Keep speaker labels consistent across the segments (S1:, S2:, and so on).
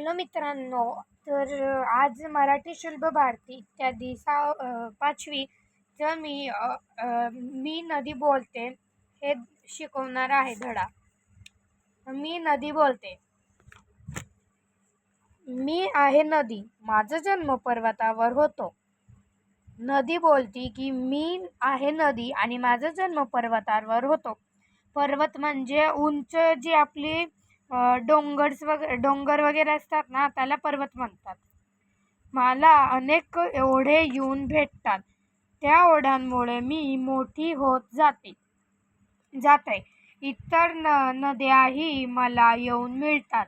S1: Hello मित्रांनो तर आज मराठी शुल्भ भारती इत्यादी सा पाचवी तर मी अ, अ, मी नदी बोलते हे शिकवणार आहे धडा. मी नदी बोलते. मी आहे नदी माझा जन्म पर्वतावर होतो. नदी बोलती की मी आहे नदी आणि माझा जन्म पर्वतावर होतो. पर्वत म्हणजे उंच जी आपली डोंगर्स वगैरे डोंगर वगैरे असतात ना त्याला पर्वत म्हणतात. मला अनेक ओढे येऊन भेटतात. त्या ओढ्यांमुळे मी मोठी होत जाते. जाते. इतर न नद्याही मला येऊन मिळतात.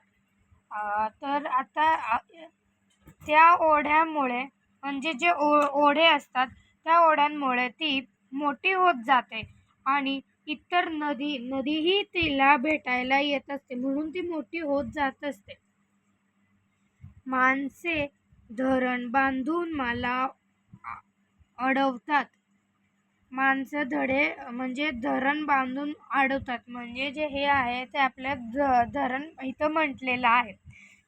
S1: तर आता त्या ओढ्यामुळे म्हणजे जे ओ ओढे असतात त्या ओढ्यांमुळे ती मोठी होत जाते. आणि इतर नदी नदीही तिला भेटायला येत असते. म्हणून ती मोठी होत जात असते. माणसे धरण बांधून मला अडवतात. माणसं धडे म्हणजे धरण बांधून अडवतात. म्हणजे जे हे आहे ते आपल्या ध धरण इथं म्हटलेलं आहे.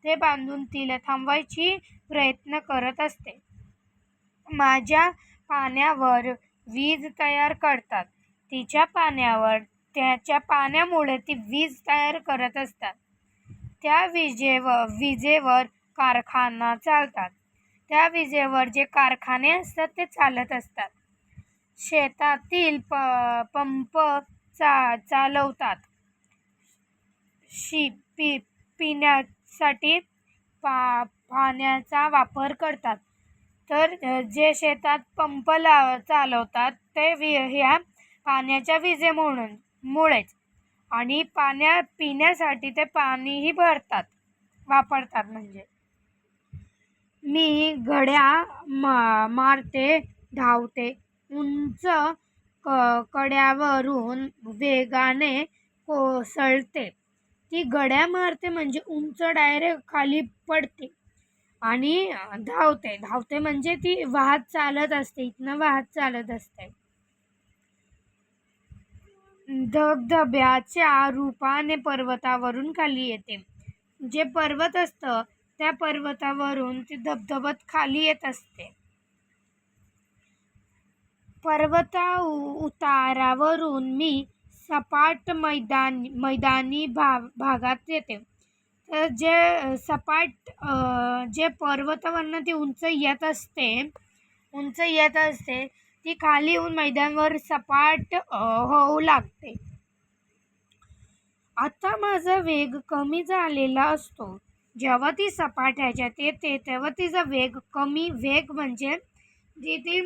S1: ते बांधून तिला थांबवायची प्रयत्न करत असते. माझ्या पाण्यावर वीज तयार करतात. तिच्या पाण्यावर त्याच्या पाण्यामुळे ती वीज तयार करत असतात. त्या विजेवर विजेवर कारखाना चालतात. त्या विजेवर जे कारखाने असतात ते चालत असतात. शेतातील प पंप चा चालवतात. शी पी पिण्यासाठी पा पाण्याचा वापर करतात. तर जे शेतात पंप ला चालवतात ते वि ह्या पाण्याच्या विजे म्हणून मुळेच. आणि पाण्या पिण्यासाठी ते पाणीही भरतात वापरतात म्हणजे. मी घड्या मा मारते धावते उंच क कड्यावरून वेगाने कोसळते. ती गड्या मारते म्हणजे उंच डायरेक्ट खाली पडते आणि धावते. धावते म्हणजे ती वाहत चालत असते इथनं वाहत चालत असते. धबधब्याच्या रूपाने पर्वतावरून खाली येते. जे पर्वत असतं त्या पर्वतावरून ते धबधबत खाली येत असते. पर्वता उ- उतारावरून मी सपाट मैदान मैदानी भा भागात येते. तर जे सपाट जे पर्वतावरनं ती उंच येत असते उंच येत असते ती खाली येऊन मैदानावर सपाट होऊ लागते. आता माझा वेग कमी झालेला असतो. जेव्हा ती सपाट ह्याच्यात येते तेव्हा तिचा वेग कमी वेग म्हणजे जे ती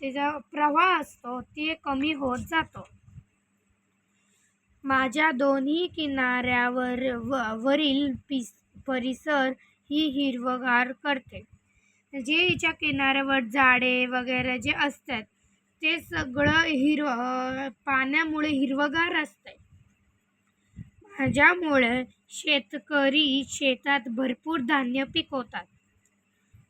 S1: तिचा प्रवाह असतो ते कमी होत जातो. माझ्या दोन्ही किनाऱ्यावर व वरील पिस परिसर ही हिरवगार करते. जे हिच्या किनाऱ्यावर झाडे वगैरे जे असतात ते सगळं हिरव पाण्यामुळे हिरवगार असते ज्यामुळे शेतकरी शेतात भरपूर धान्य पिकवतात.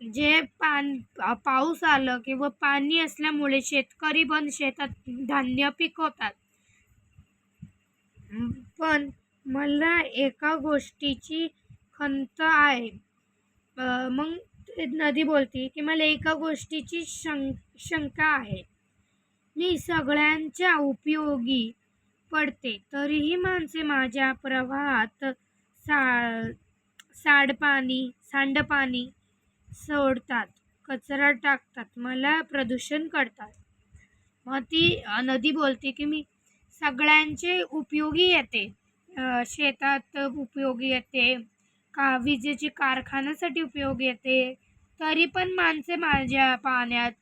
S1: जे पान पाऊस आलं किंवा पाणी असल्यामुळे शेतकरी पण शेतात धान्य पिकवतात. पण मला एका गोष्टीची खंत आहे. मग नदी बोलते की मला एका गोष्टीची शं शंका आहे. मी सगळ्यांच्या उपयोगी पडते तरीही माणसे माझ्या प्रवाहात सा सांडपाणी सांडपाणी सोडतात कचरा टाकतात मला प्रदूषण करतात. मग ती नदी बोलते की मी सगळ्यांचे उपयोगी येते शेतात उपयोगी येते का विजेची कारखान्यासाठी उपयोगी येते तरी पण माणसे माझ्या पाण्यात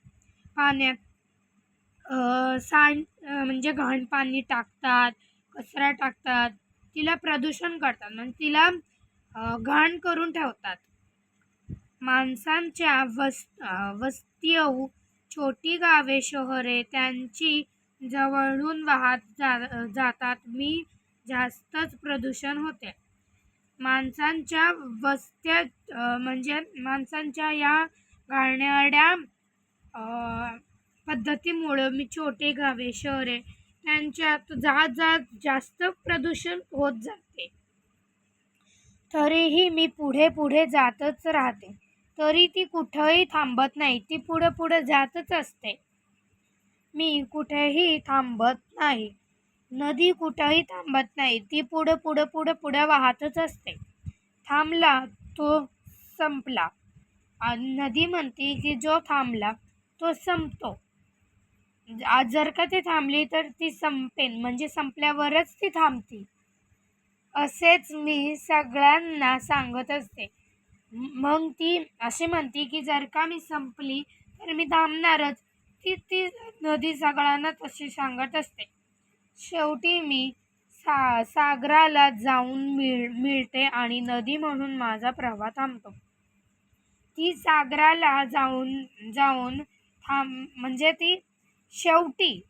S1: पाण्यात सांड म्हणजे घाण पाणी टाकतात कचरा टाकतात तिला प्रदूषण करतात. म्हणजे तिला घाण करून ठेवतात. माणसांच्या वस वस्तीऊ छोटी गावे शहरे त्यांची जवळून वाहत जा जातात. मी जास्तच प्रदूषण होते. माणसांच्या वस्त्या म्हणजे माणसांच्या या घाणेरड्या पद्धतीमुळं मी छोटे गावे शहरे त्यांच्यात जात जात जास्त प्रदूषण होत जाते. तरीही मी पुढे पुढे जातच राहते. तरी ती कुठंही थांबत नाही. ती पुढं पुढं जातच असते. मी कुठेही थांबत नाही. नदी कुठंही थांबत नाही. ती पुढं पुढं पुढं पुढं वाहतच असते. थांबला तो संपला. नदी म्हणते की जो थांबला तो संपतो. आज जर का ती थांबली तर ती संपेन. म्हणजे संपल्यावरच ती थांबती. असेच मी सगळ्यांना सांगत असते. मग ती अशी म्हणते की जर का मी संपली तर मी थांबणारच. ती ती नदी सगळ्यांना तशी सांगत असते. शेवटी मी सा सागराला जाऊन मिळ मिळते आणि नदी म्हणून माझा प्रवाह थांबतो. ती सागराला जाऊन जाऊन थांब म्हणजे ती शेवटी.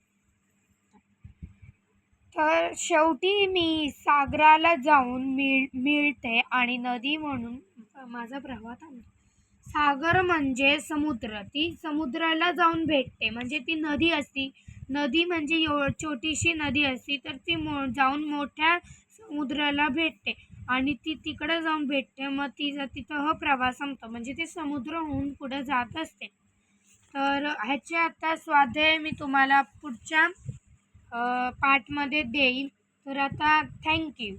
S1: तर शेवटी मी सागराला जाऊन मिळ मिळते आणि नदी म्हणून माझा प्रवाह थांबतो. सागर म्हणजे समुद्र. ती समुद्राला जाऊन भेटते. म्हणजे ती नदी असती. नदी म्हणजे एव छोटीशी नदी असते तर ती मो जाऊन मोठ्या समुद्राला भेटते. आणि ती तिकडं जाऊन भेटते मग तिचा तिथं हा प्रवास संपतो. म्हणजे ते समुद्र होऊन पुढं जात असते. तर ह्याचे आता स्वाध्याय मी तुम्हाला पुढच्या पार्टमध्ये देईन. तर आता थँक्यू